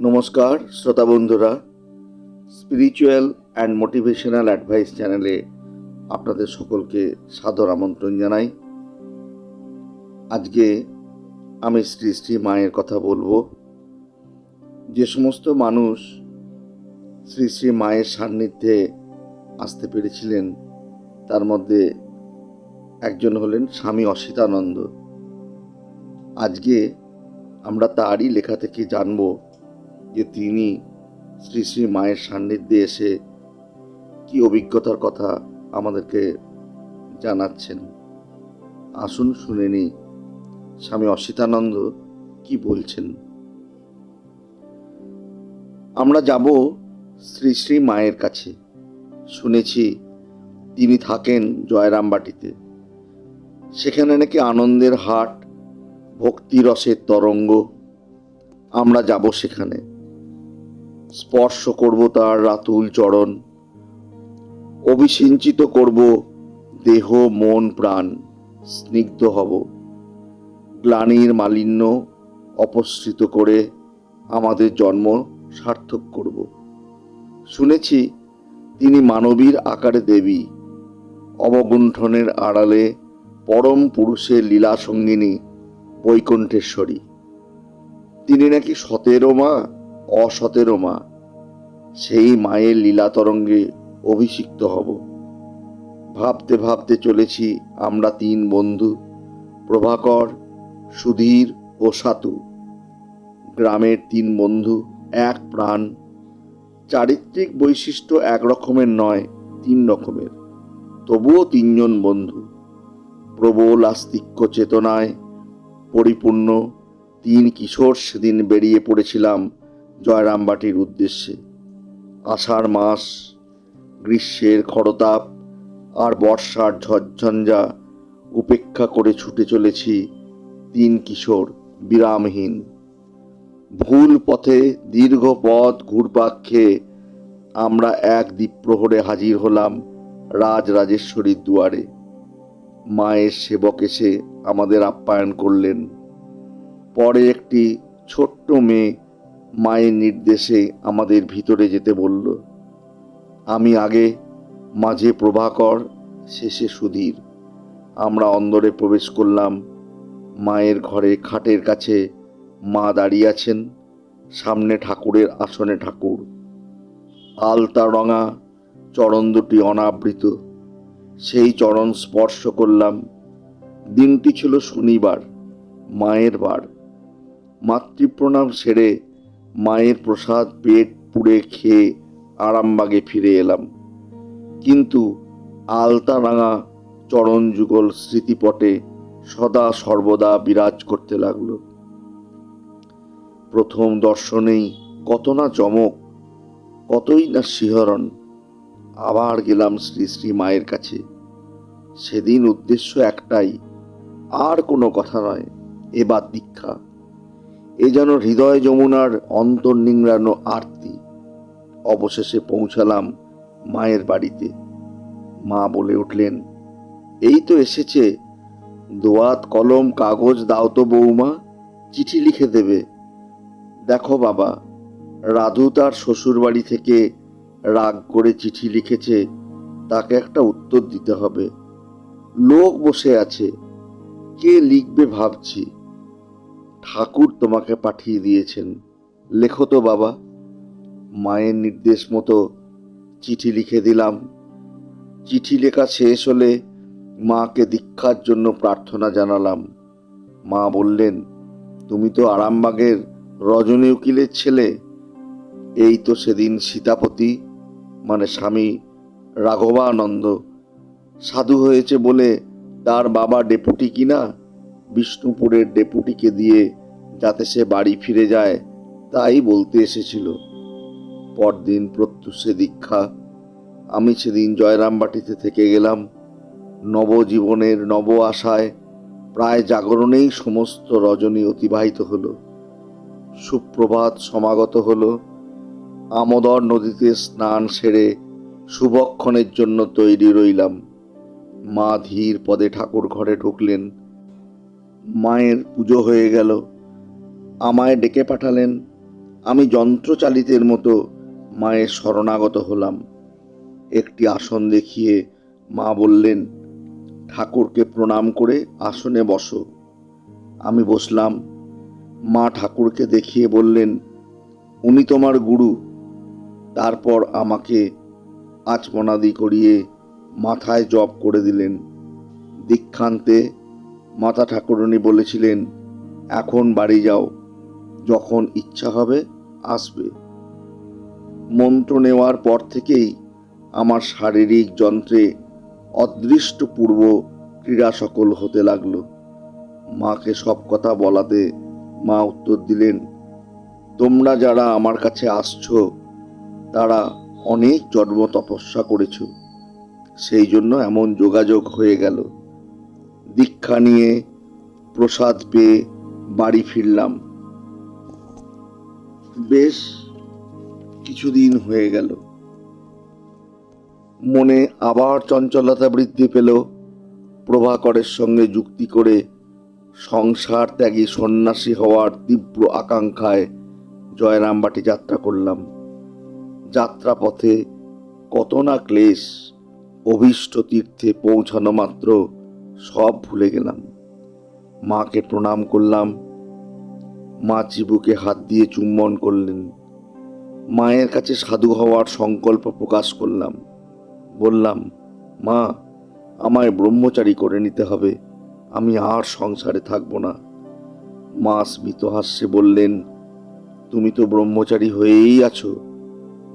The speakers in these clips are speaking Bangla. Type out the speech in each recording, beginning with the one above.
নমস্কার, শ্রোতা বন্ধুরা। স্পিরিচুয়াল অ্যান্ড মোটিভেশনাল অ্যাডভাইস চ্যানেলে আপনাদের সকলকে সাদর আমন্ত্রণ জানাই। আজকে আমি শ্রী শ্রী মায়ের কথা বলব। যে সমস্ত মানুষ শ্রী শ্রী মায়ের সান্নিধ্যে আসতে পেরেছিলেন, তার মধ্যে একজন হলেন স্বামী অসিতানন্দ। আজকে আমরা তারই লেখা থেকে জানব যে তিনি শ্রী শ্রী মায়ের সান্নিধ্যে এসে কি অভিজ্ঞতার কথা আমাদেরকে জানাচ্ছেন। আসুন শুনে নি স্বামী অসিতানন্দ কি বলছেন? আমরা যাব শ্রী শ্রী মায়ের কাছে। শুনেছি তিনি থাকেন জয়রামবাটিতে। সেখানে নাকি আনন্দের হাট, ভক্তিরসের তরঙ্গ। আমরা যাব সেখানে। স্পর্শ করব তার রাতুল চরণ। অভিসিঞ্চিত করব দেহ, মন, প্রাণ। স্নিগ্ধ হব। গ্লানির মালিন্য অপসৃত করে আমাদের জন্ম সার্থক করব। শুনেছি তিনি মানবীর আকারে দেবী। অবগুণ্ঠনের আড়ালে পরম পুরুষের লীলা সঙ্গিনী বৈকুণ্ঠেশ্বরী। তিনি নাকি সতেরো মা, অসতেরো মা। সেই মায়ের লীলা তরঙ্গে অভিষিক্ত হব। ভাবতে ভাবতে চলেছি আমরা তিন বন্ধু, প্রভাকর, সুধীর ও সাতু। গ্রামের তিন বন্ধু, এক প্রাণ। চারিত্রিক বৈশিষ্ট্য এক রকমের নয়, তিন রকমের। তবুও তিনজন বন্ধু। প্রবল আস্তিক্য চেতনায় পরিপূর্ণ তিন কিশোর সেদিন বেরিয়ে পড়েছিলাম জয়রামবাটির উদ্দেশ্যে। আষাঢ় মাস, গ্রীষ্মের খরতাপ আর বর্ষার ঝঞ্ঝা উপেক্ষা করে ছুটে চলেছি তিন কিশোর বিরামহীন। ভুল পথে দীর্ঘ পথ ঘুরপাক খেয়ে আমরা এক দ্বীপ্রহরে হাজির হলাম রাজরাজেশ্বরীর দুয়ারে। মায়ের সেবক এসে আমাদের আপ্যায়ন করলেন। পরে একটি ছোট্ট মেয়ে মায়ের নির্দেশে আমাদের ভিতরে যেতে বলল, আমি আগে মাঝে প্রভাকর, শেষে সুধীর। আমরা অন্দরে প্রবেশ করলাম। মায়ের ঘরে খাটের কাছে মা দাঁড়িয়ে আছেন, সামনে ঠাকুরের আসনে ঠাকুর। আলতা রঙা, চরণ দুটি অনাবৃত। সেই চরণ স্পর্শ করলাম। দিনটি ছিল শনিবার, মায়ের বার। মাতৃপ্রণাম সেরে মায়ের প্রসাদ, পেট পুড়ে খেয়ে আরামবাগে ফিরে এলাম। কিন্তু আলতা রাঙা চরণ যুগল স্মৃতিপটে সদা সর্বদা বিরাজ করতে লাগল। প্রথম দর্শনেই কত না চমক, কতই না শিহরণ আবার গেলাম শ্রী শ্রী মায়ের কাছে। সেদিন উদ্দেশ্য একটাই, আর কোনো কথা নয় এবার দীক্ষা। এ যেন হৃদয় যমুনার অন্তর্নিংড়ানো আরতি। অবশেষে পৌঁছালাম মায়ের বাড়িতে। মা বলে উঠলেন, এই তো এসেছে। দোয়াত, কলম, কাগজ দাও তো বৌমা চিঠি লিখে দেবে। দেখো বাবা, রাধু তার শ্বশুর বাড়ি থেকে রাগ করে চিঠি লিখেছে, তাকে একটা উত্তর দিতে হবে। লোক বসে আছে, কে লিখবে ভাবছি। ঠাকুর তোমাকে পাঠিয়ে দিয়েছেন। লেখো তো বাবা। মায়ের নির্দেশ মতো চিঠি লিখে দিলাম। চিঠি লেখা শেষ হলে মাকে দীক্ষার জন্য প্রার্থনা জানালাম। মা বললেন, তুমি তো আরামবাগের রজনী উকিলের ছেলে। এই তো সেদিন সীতাপতি মানে স্বামী রাঘবানন্দ। সাধু হয়েছে বলে তার বাবা ডেপুটি কিনা, বিষ্ণুপুরের ডেপুটিকে দিয়ে যাতে সে বাড়ি ফিরে যায়, তাই বলতে এসেছিল। পরদিন প্রত্যুষে দীক্ষা। আমি সেদিন জয়রামবাটিতে থেকে গেলাম। নবজীবনের নব আশায় প্রায় জাগরণেই সমস্ত রজনী অতিবাহিত হলো। সুপ্রভাত সমাগত হলো। আমোদর নদীতে স্নান সেরে শুভক্ষণের জন্য তৈরি রইলাম। মা ধীর পদে ঠাকুর ঘরে ঢুকলেন। মায়ের পুজো হয়ে গেল। আমায় ডেকে পাঠালেন। আমি যন্ত্রচালিতের মতো মায়ের শরণাগত হলাম। একটি আসন দেখিয়ে মা বললেন, ঠাকুরকে প্রণাম করে আসনে বসো। আমি বসলাম। মা ঠাকুরকে দেখিয়ে বললেন, উনি তোমার গুরু। তারপর আমাকে আচমনাদি করিয়ে মাথায় জপ করে দিলেন। দীক্ষান্তে মাতা ঠাকুরনী বলেছিলেন, এখন বাড়ি যাও, যখন ইচ্ছা হবে আসবে। মন্ত্র নেওয়ার পর থেকেই আমার শারীরিক যন্ত্রে অদৃষ্টপূর্ব ক্রীড়া সকল হতে লাগল। মাকে সব কথা বলাতে মা উত্তর দিলেন, তোমরা যারা আমার কাছে আসছো তারা অনেক জন্ম তপস্যা করেছ। সেই জন্য এমন যোগাযোগ হয়ে গেল। দীক্ষা নিয়ে প্রসাদ পেয়ে বাড়ি ফিরলাম। বেশ কিছুদিন হয়ে গেল। মনে আবার চঞ্চলতা বৃদ্ধি পেল। প্রভাকরের সঙ্গে যুক্তি করে সংসার ত্যাগী সন্ন্যাসী হওয়ার তীব্র আকাঙ্ক্ষায় জয়রামবাটি যাত্রা করলাম। যাত্রাপথে কত না ক্লেশ, অভীষ্ট তীর্থে পৌঁছানো মাত্র সব ভুলে গেলাম। মাকে প্রণাম করলাম। মা চিবুকে হাত দিয়ে চুম্বন করলেন। মায়ের কাছে সাধু হওয়ার সংকল্প প্রকাশ করলাম। বললাম, মা, আমায় ব্রহ্মচারী করে নিতে হবে। আমি আর সংসারে থাকব না। মা স্মিত হাস্যে বললেন, তুমি তো ব্রহ্মচারী হয়েই আছো।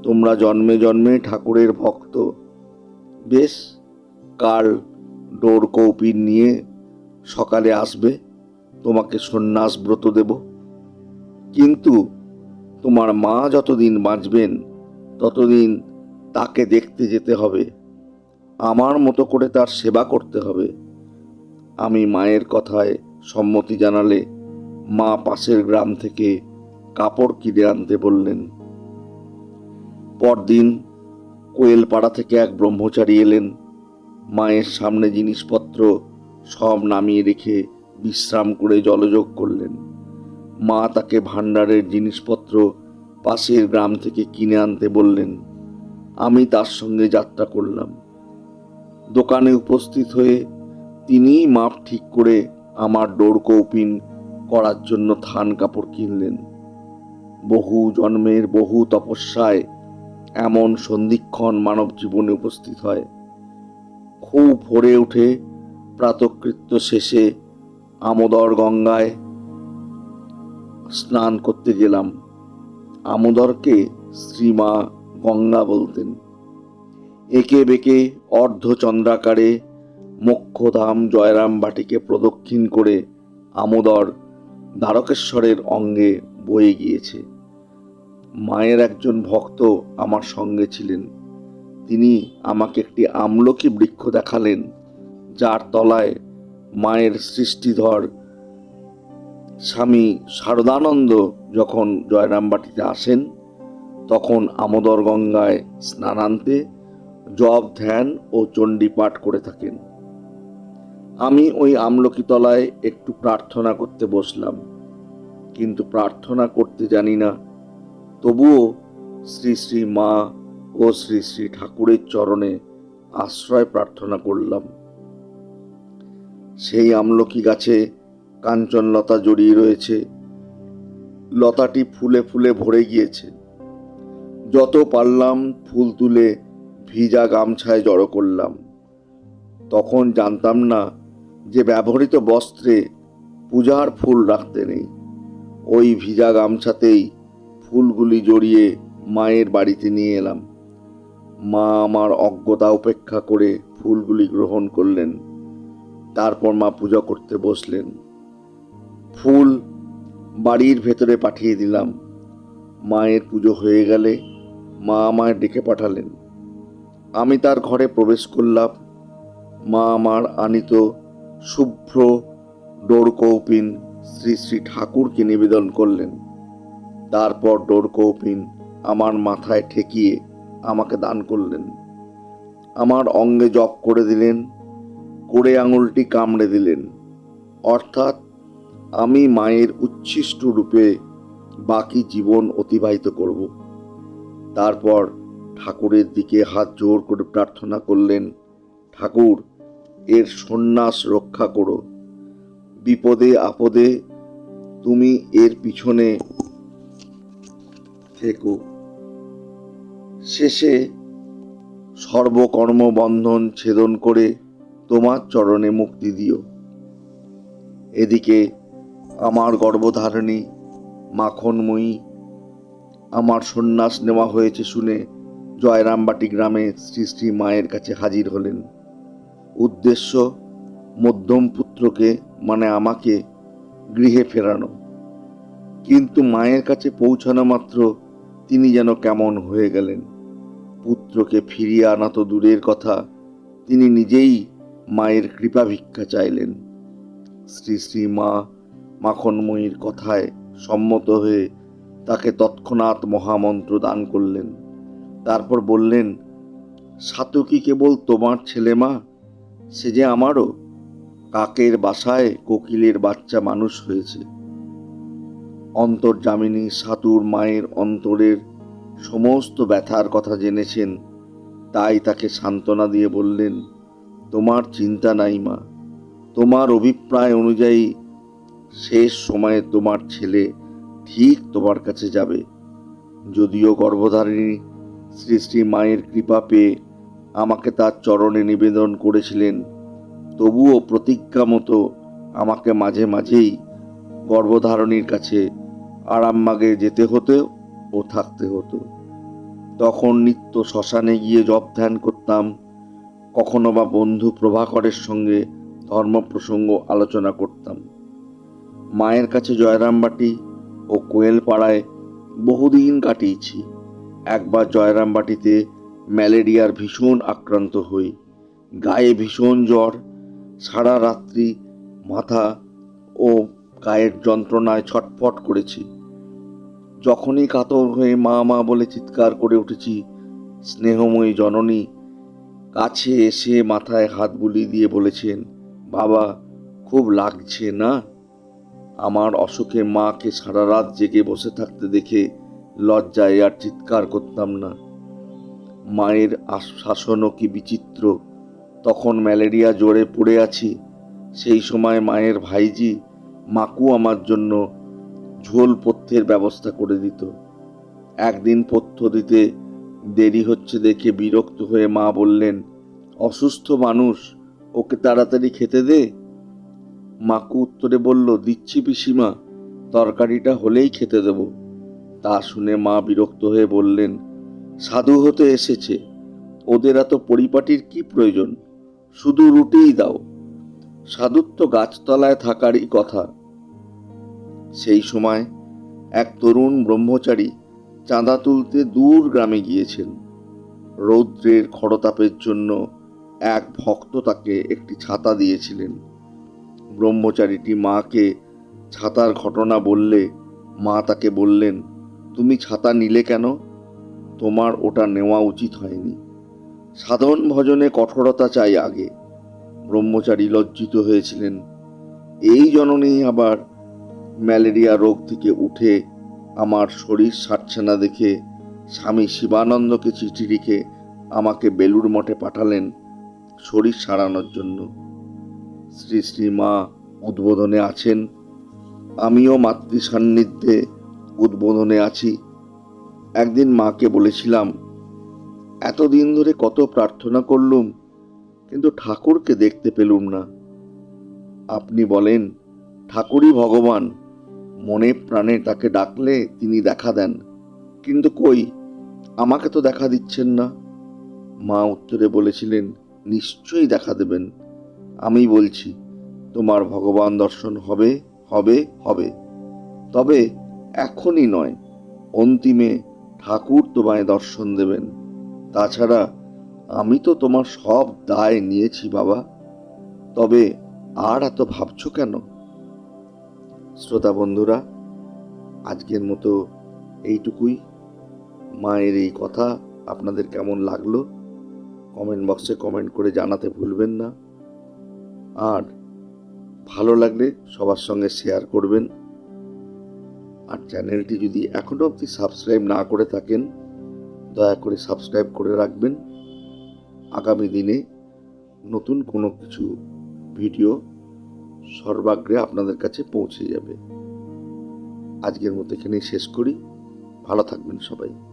তোমরা জন্মে জন্মে ঠাকুরের ভক্ত। বেশ, কাল ডোর কৌপিন নিয়ে সকালে আসবে, তোমাকে সন্ন্যাস ব্রত দেব। কিন্তু তোমার মা যতদিন বাঁচবেন, ততদিন তাকে দেখতে যেতে হবে। আমার মতো করে তার সেবা করতে হবে। আমি মায়ের কথায় সম্মতি জানালে মা পাশের গ্রাম থেকে কাপড় কিনে আনতে বললেন। পরদিন কোয়েলপাড়া থেকে এক ব্রহ্মচারী এলেন। মায়ের সামনে জিনিসপত্র সব নামিয়ে রেখে বিশ্রাম করে জলযোগ করলেন। মা তাকে ভাণ্ডারের জিনিসপত্র পাশের গ্রাম থেকে কিনে আনতে বললেন, আমি তার সঙ্গে যাত্রা করলাম। দোকানে উপস্থিত হয়ে তিনিই মাপ ঠিক করে আমার ডোর কৌপিন করার জন্য থান কাপড় কিনলেন। বহু জন্মের বহু তপস্যায় এমন সন্ধিক্ষণ মানব জীবনে উপস্থিত হয়। খুব ভোরে উঠে প্রাতকৃত্য শেষে আমোদর গঙ্গায় স্নান করতে গেলাম। আমোদরকে শ্রীমা গঙ্গা বলতেন। একে বেঁকে অর্ধচন্দ্রাকারে মোক্ষধাম জয়রাম বাটিকে প্রদক্ষিণ করে আমোদর দ্বারকেশ্বরের অঙ্গে বয়ে গিয়েছে। মায়ের একজন ভক্ত আমার সঙ্গে ছিলেন। তিনি আমাকে একটি আমলকি বৃক্ষ দেখালেন, যার তলায় মায়ের সৃষ্টিধর স্বামী শারদানন্দ যখন জয়রামবাটিতে আসেন, তখন আমোদর গঙ্গায় স্নানান্তে জপ, ধ্যান ও চণ্ডী পাঠ করে থাকেন। আমি ওই আমলকি তলায় একটু প্রার্থনা করতে বসলাম, কিন্তু প্রার্থনা করতে জানি না তবুও শ্রী শ্রী মা ও শ্রী শ্রী ঠাকুরের চরণে আশ্রয় প্রার্থনা করলাম। সেই আমলকি গাছে কাঞ্চনলতা জড়িয়ে রয়েছে। লতাটি ফুলে ফুলে ভরে গিয়েছে। যত পারলাম ফুল তুলে ভিজা গামছায় জড়ো করলাম। তখন জানতাম না যে ব্যবহৃত বস্ত্রে পূজার ফুল রাখতে নেই। ওই ভিজা গামছাতেই ফুলগুলি জড়িয়ে মায়ের বাড়িতে নিয়ে এলাম। মা আমার অজ্ঞতা উপেক্ষা করে ফুলগুলি গ্রহণ করলেন। তারপর মা পূজা করতে বসলেন। ফুল বাড়ির ভেতরে পাঠিয়ে দিলাম। মায়ের পুজো হয়ে গেলে মা আমায় ডেকে পাঠালেন। আমি তার ঘরে প্রবেশ করলাম। মা আমার আনিত শুভ্র ডোরকৌপিন শ্রী শ্রী ঠাকুরকে নিবেদন করলেন। তারপর ডোরকৌপিন আমার মাথায় ঠেকিয়ে আমাকে দান করলেন। আমার অঙ্গে জপ করে দিলেন করে আঙুলটি কামড়ে দিলেন। অর্থাৎ আমি মায়ের উচ্ছিষ্ট রূপে বাকি জীবন অতিবাহিত করব। তারপর ঠাকুরের দিকে হাত জোর করে প্রার্থনা করলেন, ঠাকুর, এর সন্ন্যাস রক্ষা করো। বিপদে আপদে তুমি এর পিছনে থেকো। শেষে সর্বকর্ম বন্ধন ছেদন করে তোমার চরণে মুক্তি দিও। এদিকে আমার গর্ভধারিণী মাখনময়ী, আমার সন্ন্যাস নেওয়া হয়েছে শুনে জয়রামবাটি গ্রামে শ্রী শ্রী মায়ের কাছে হাজির হলেন। উদ্দেশ্য, মধ্যম পুত্রকে মানে আমাকে গৃহে ফেরানো। কিন্তু মায়ের কাছে পৌঁছানো মাত্র তিনি যেন কেমন হয়ে গেলেন। পুত্রকে ফিরিয়ে আনা তো দূরের কথা, তিনি নিজেই মায়ের কৃপা ভিক্ষা চাইলেন। শ্রী শ্রী মা মাখনময়ীর কথায় সম্মত হয়ে তাকে তৎক্ষণাৎ মহামন্ত্র দান করলেন। তারপর বললেন, সাতু কি কেবল তোমার ছেলে মা? সে যে আমারও। কাকের বাসায় কোকিলের বাচ্চা মানুষ হয়েছে। অন্তর্জামিনী সাতুর মায়ের অন্তরের সমস্ত ব্যথার কথা জেনেছেন, তাই তাকে সান্ত্বনা দিয়ে বললেন, তোমার চিন্তা নাই মা। তোমার অভিপ্রায় অনুযায়ী শেষ সময়ে তোমার ছেলে ঠিক তোমার কাছে যাবে। যদিও গর্ভধারিণী শ্রী শ্রী মায়ের কৃপা পেয়ে আমাকে তার চরণে নিবেদন করেছিলেন, তবুও প্রতিজ্ঞা মতো আমাকে মাঝে মাঝেই গর্ভধারণীর কাছে আরামবাগে যেতে হতো ও থাকতে হতো। তখন নিত্য শ্মশানে গিয়ে জপ ধ্যান করতাম। কখনো বা বন্ধু প্রভাকরের সঙ্গে ধর্ম প্রসঙ্গ আলোচনা করতাম। মায়ের কাছে জয়রামবাটি ও কোয়েলপাড়ায় বহুদিন কাটিয়েছি। একবার জয়রামবাটিতে ম্যালেরিয়ার ভীষণ আক্রান্ত হই। গায়ে ভীষণ জ্বর, সারা রাত্রি মাথা ও গায়ের যন্ত্রণায় ছটফট করেছি। যখনই কাতর হয়ে মা মা বলে চিৎকার করে উঠেছি, স্নেহময়ী জননী, কাছে এসে মাথায় হাত বুলিয়ে দিয়ে বলেছেন, বাবা, খুব লাগছে না? আমার অসুখে মাকে সারা রাত জেগে বসে থাকতে দেখে লজ্জায় আর চিৎকার করতাম না। মায়ের শাসনও কি বিচিত্র? তখন ম্যালেরিয়া জ্বরে পড়ে আছি। সেই সময় মায়ের ভাইজি মাকু আমার জন্য ঝোল পথ্যের ব্যবস্থা করে দিত। একদিন পথ্য দিতে দেরি হচ্ছে দেখে বিরক্ত হয়ে মা বললেন, অসুস্থ মানুষ, ওকে তাড়াতাড়ি খেতে দে। মাকু উত্তরে বলল, দিচ্ছি পিসিমা, তরকারিটা হলেই খেতে দেব। তা শুনে মা বিরক্ত হয়ে বললেন, সাধু হতে এসেছে, ওদের এত পরিপাটির কি প্রয়োজন? শুধু রুটিই দাও। সাধুত্ব গাছতলায় থাকারই কথা। সেই সময় এক তরুণ ব্রহ্মচারী চাঁদা তুলতে দূর গ্রামে গিয়েছেন রৌদ্রের খড়তাপের জন্য এক ভক্ত তাকে একটি ছাতা দিয়েছিলেন। ব্রহ্মচারীটি মাকে ছাতার ঘটনা বললে, মা তাকে বললেন, তুমি ছাতা নিলে কেন? তোমার ওটা নেওয়া উচিত হয়নি। সাধন ভজনে কঠোরতা চাই আগে। ব্রহ্মচারী লজ্জিত হয়েছিলেন। এই জননী আবার ম্যালেরিয়া রোগ থেকে উঠে আমার শরীর সারছে না দেখে স্বামী শিবানন্দকে চিঠি লিখে আমাকে বেলুর মঠে পাঠালেন শরীর সারানোর জন্য। শ্রী শ্রী মা উদ্বোধনে আছেন। আমিও মাতৃ সান্নিধ্যে উদ্বোধনে আছি। একদিন মাকে বলেছিলাম, এতদিন ধরে কত প্রার্থনা করলুম, কিন্তু ঠাকুরকে দেখতে পেলুম না। আপনি বলেন, ঠাকুরই ভগবান। মনে প্রাণে তাকে ডাকলে তিনি দেখা দেন। কিন্তু কই? আমাকে তো দেখা দিচ্ছেন না। মা উত্তরে বলেছিলেন, নিশ্চয়ই দেখা দেবেন। আমি বলছি, তোমার ভগবান দর্শন হবে হবে হবে। তবে এখনই নয়, অন্তিমে ঠাকুর তোমায় দর্শন দেবেন। তাছাড়া আমি তো তোমার সব দায় নিয়েছি বাবা। তবে আর এত ভাবছ কেন? শ্রোতা বন্ধুরা, আজকের মতো এইটুকুই। মায়ের এই কথা আপনাদের কেমন লাগল, কমেন্ট বক্সে কমেন্ট করে জানাতে ভুলবেন না। আর ভালো লাগলে সবার সঙ্গে শেয়ার করবেন। আর চ্যানেলটি যদি এখনও অবধি সাবস্ক্রাইব না করে থাকেন, দয়া করে সাবস্ক্রাইব করে রাখবেন। আগামী দিনে নতুন কোনো কিছু ভিডিও সর্বাগ্রে আপনাদের কাছে পৌঁছে যাবে। আজকের মতো এখানেই শেষ করি। ভালো থাকবেন সবাই।